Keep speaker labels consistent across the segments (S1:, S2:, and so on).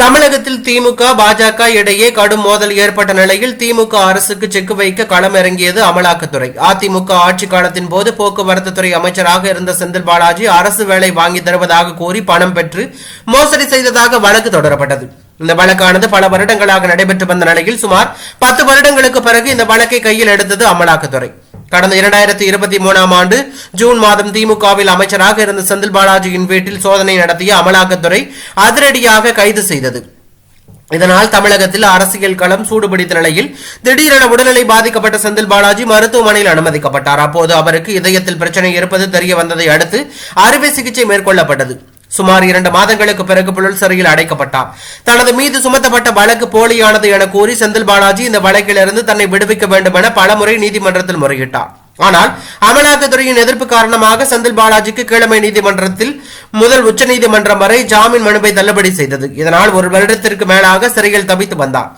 S1: தமிழகத்தில் திமுக பாஜக இடையே கடும் மோதல் ஏற்பட்ட நிலையில் திமுக அரசுக்கு செக்கு வைக்க களமிறங்கியது அமலாக்கத்துறை. அதிமுக ஆட்சி காலத்தின் போது போக்குவரத்து துறை அமைச்சராக இருந்த செந்தில் பாலாஜி அரசு வேலை வாங்கி தருவதாக கூறி பணம் பெற்று மோசடி செய்ததாக வழக்கு தொடரப்பட்டது. இந்த வழக்கானது பல வருடங்களாக நடைபெற்று வந்த நிலையில் சுமார் பத்து வருடங்களுக்கு பிறகு இந்த வழக்கை கையில் எடுத்தது அமலாக்கத்துறை. கடந்த இரண்டாயிரத்தி இருபத்தி மூணாம் ஆண்டு ஜூன் மாதம் திமுகவில் அமைச்சராக இருந்த செந்தில் பாலாஜியின் வீட்டில் சோதனை நடத்திய அமலாக்கத்துறை அதிரடியாக கைது செய்தது. இதனால் தமிழகத்தில் அரசியல் களம் சூடுபிடித்த நிலையில் திடீரென உடல்நிலை பாதிக்கப்பட்ட செந்தில் பாலாஜி மருத்துவமனையில் அனுமதிக்கப்பட்டார். அப்போது அவருக்கு இதயத்தில் பிரச்சனை இருப்பது தெரிய வந்ததை அடுத்து அறுவை சிகிச்சை மேற்கொள்ளப்பட்டது. சுமார் இரண்டு மாதங்களுக்கு பிறகு புழல் சிறையில் அடைக்கப்பட்டார் தனது மீது சுமத்தப்பட்ட வழக்கு போலியானது என கூறி செந்தில் பாலாஜி இந்த வழக்கிலிருந்து தன்னை விடுவிக்க வேண்டும் என பலமுறை நீதிமன்றத்தில் முறையிட்டார் ஆனால் அமலாக்கத்துறையின் எதிர்ப்பு காரணமாக செந்தில் பாலாஜிக்கு கீழமை நீதிமன்றத்தில் முதல் உச்சநீதிமன்றம் வரை ஜாமீன் மனுவை தள்ளுபடி செய்தது. இதனால் ஒரு வருடத்திற்கு மேலாக சிறையில் தவித்து வந்தார்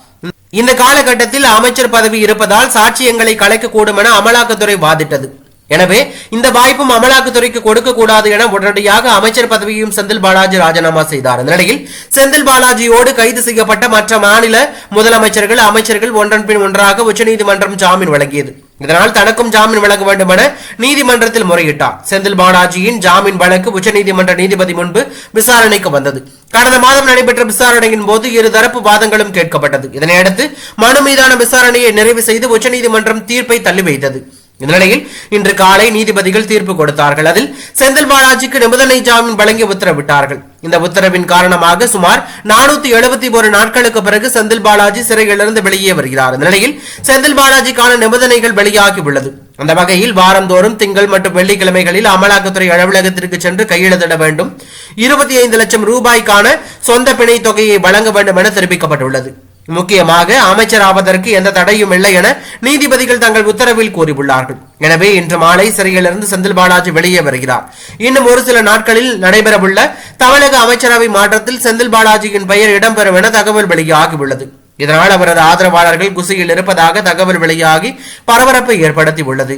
S1: இந்த காலகட்டத்தில் அமைச்சர் பதவி இருப்பதால் சாட்சியங்களை கலைக்கக்கூடும் என அமலாக்கத்துறை வாதிட்டது. எனவே இந்த வாய்ப்பும் அமலாக்கத்துறைக்கு கொடுக்க கூடாது என உடனடியாக அமைச்சர் பதவியையும் செந்தில் பாலாஜி ராஜினாமா செய்தார். இந்த நிலையில் செந்தில் பாலாஜியோடு கைது செய்யப்பட்ட மற்ற மாநில முதலமைச்சர்கள் அமைச்சர்கள் ஒன்றன் பின் ஒன்றாக உச்சநீதிமன்றம் ஜாமீன் வழங்கியது. இதனால் தனக்கும் ஜாமீன் வழங்க வேண்டும் என நீதிமன்றத்தில் முறையிட்டார். செந்தில் பாலாஜியின் ஜாமீன் வழக்கு உச்சநீதிமன்ற நீதிபதி முன்பு விசாரணைக்கு வந்தது. கடந்த மாதம் நடைபெற்ற விசாரணையின் போது இருதரப்பு வாதங்களும் கேட்கப்பட்டது. இதனையடுத்து மனு மீதான விசாரணையை நிறைவு செய்து உச்சநீதிமன்றம் தீர்ப்பை தள்ளி வைத்தது. இந்த நிலையில் இன்று காலை நீதிபதிகள் தீர்ப்பு கொடுத்தார்கள். அதில் செந்தில் பாலாஜிக்கு நிபந்தனை ஜாமீன் வழங்கி உத்தரவிட்டார்கள். இந்த உத்தரவின் காரணமாக சுமார் நானூத்தி எழுபத்தி ஒரு நாட்களுக்கு பிறகு செந்தில் பாலாஜி சிறையிலிருந்து வெளியே வருகிறார். இந்த நிலையில் செந்தில் பாலாஜிக்கான நிபந்தனைகள் வெளியாகி உள்ளது அந்த வகையில் வாரந்தோறும் திங்கள் மற்றும் வெள்ளிக்கிழமைகளில் அமலாக்கத்துறை அலுவலகத்திற்கு சென்று கையெழுத்திட வேண்டும். இருபத்தி ஐந்து லட்சம் ரூபாய்க்கான சொந்த பிணை தொகையை வழங்க வேண்டும் என தெரிவிக்கப்பட்டுள்ளது. முக்கியமாக அமைச்சர் ஆவதற்கு எந்த தடையும் இல்லை என நீதிபதிகள் தங்கள் உத்தரவில் கூறியுள்ளார்கள். எனவே இன்று மாலை சிறையிலிருந்து செந்தில் பாலாஜி வெளியே வருகிறார். இன்னும் ஒரு சில நாட்களில் நடைபெறவுள்ள தமிழக அமைச்சரவை மாற்றத்தில் செந்தில் பாலாஜியின் பெயர் இடம்பெறும் என தகவல் வெளியாகியுள்ளது. இதனால் அவரது ஆதரவாளர்கள் குசியில் இருப்பதாக தகவல் வெளியாகி பரபரப்பை ஏற்படுத்தியுள்ளது.